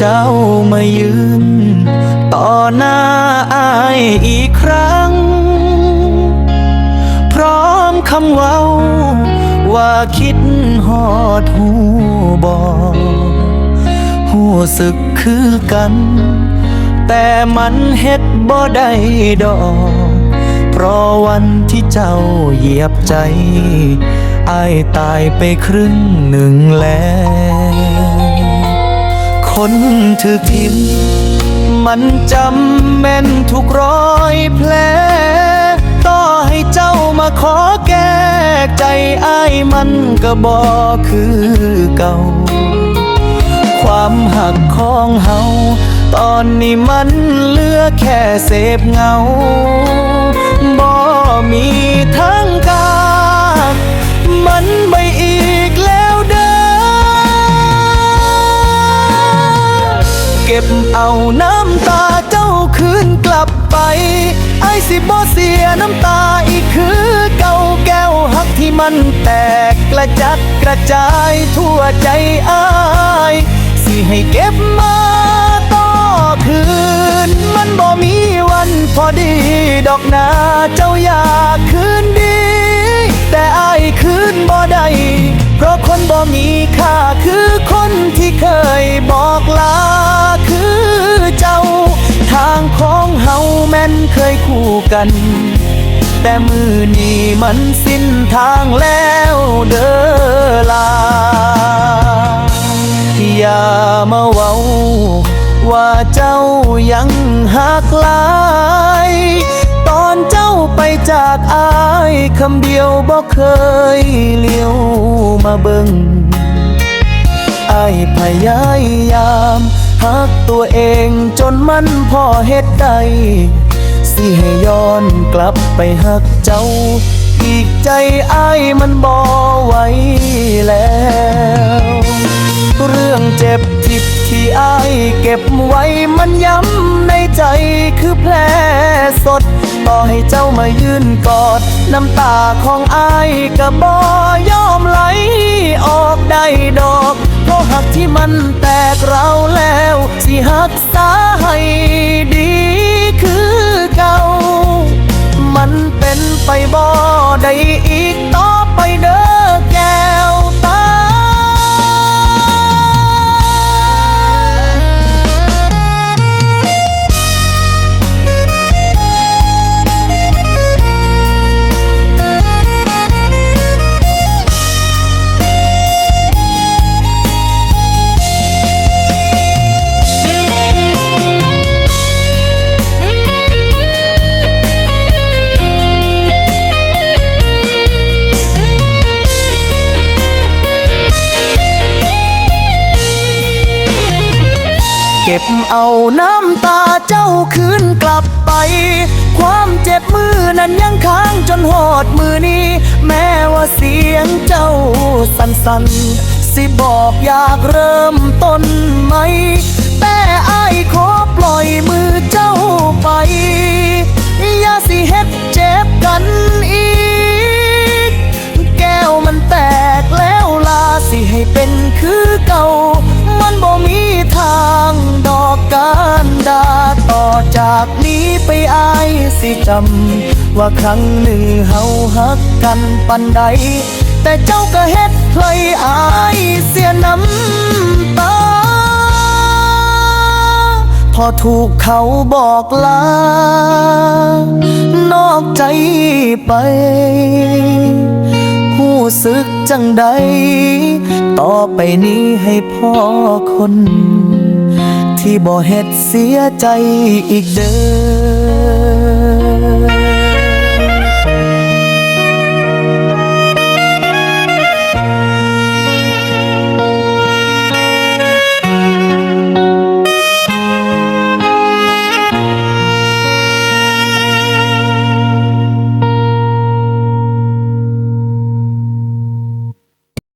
เจ้ามายืน ต่อหน้าอายอีกครั้ง พร้อมคำเว้า ว่าคิดหอดหูบอหูสึกคือกัน แต่มันเฮ็ดบ่ได้ดอก เพราะวันที่เจ้าเหยียบใจอายตายไปครึ่งหนึ่งแล้ว คนถือทิมมันจำแม่นทุกรอยแผลต่อให้เจ้ามาขอแก้ใจอายมันก็บ่คือเก่า ความหักของเฮาตอนนี้มันเหลือแค่เสพเงาบ่มีทางกา เอาน้ำตาเจ้าคืนกลับไป ไอ้สิบ่เสียน้ำตาอีกคือเก่าแก้วหักที่มันแตกกระจัดกระจายทั่วใจอ้าย สิให้เก็บมาต่อคืน มันบ่มีวันพอดีดอกนาเจ้าอยากคืนดี แต่อายคืนบ่ได้เพราะคนบ่มีค่าคือคนที่เคยบอกลาคือางของเฮาแม่นเคยคู่กัน แต่มือนี้มันสิ้นทางแล้วเด้อลา อย่ามาเว้า ว่าเจ้ายังหักลาย ตอนเจ้าไปจากอายคำเดียวบอกเคยเลี้ยวมาเบิงอายพยายาม หักตัวเองจนมันพอเฮ็ดได้สิให้ย้อนกลับไปหักเจ้า อีกใจอายมันบ่ไหวแล้ว เรื่องเจ็บทิบที่อายเก็บไว้มันย้ำในใจคือแผลสด ต่อให้เจ้ามายืนกอด น้ำตาของอายก็บ่ยอมไหลออกได้ดอก เพราะหักที่มันแตกเราแล้ว สิหักษาให้ดีคือเก่า มันเป็นไปบ่ได้อีก เก็บเอาน้ำตาเจ้าคืนกลับไป ความเจ็บมือนั้นยังค้างจนหอดมือนี้ แม้ว่าเสียงเจ้าสั่นๆ สิบอกอยากเริ่มต้นใหม่แต่อายขอปล่อยมือเจ้าไป อย่าสิเฮ็ดเจ็บกันอีก แก้วมันแตกแล้วลาสิให้เป็นคือเก่า มันบ่มีทาง จากนี้ไปอายสิจำ ว่าครั้งหนึ่งเฮาฮักกันปันใด แต่เจ้าก็เฮ็ดให้อายเสียน้ำตา พอถูกเขาบอกลา นอกใจไปหู้สึกจังใด ต่อไปนี้ให้พ่อคน ที่บ่เฮ็ดเสียใจอีกเด้อ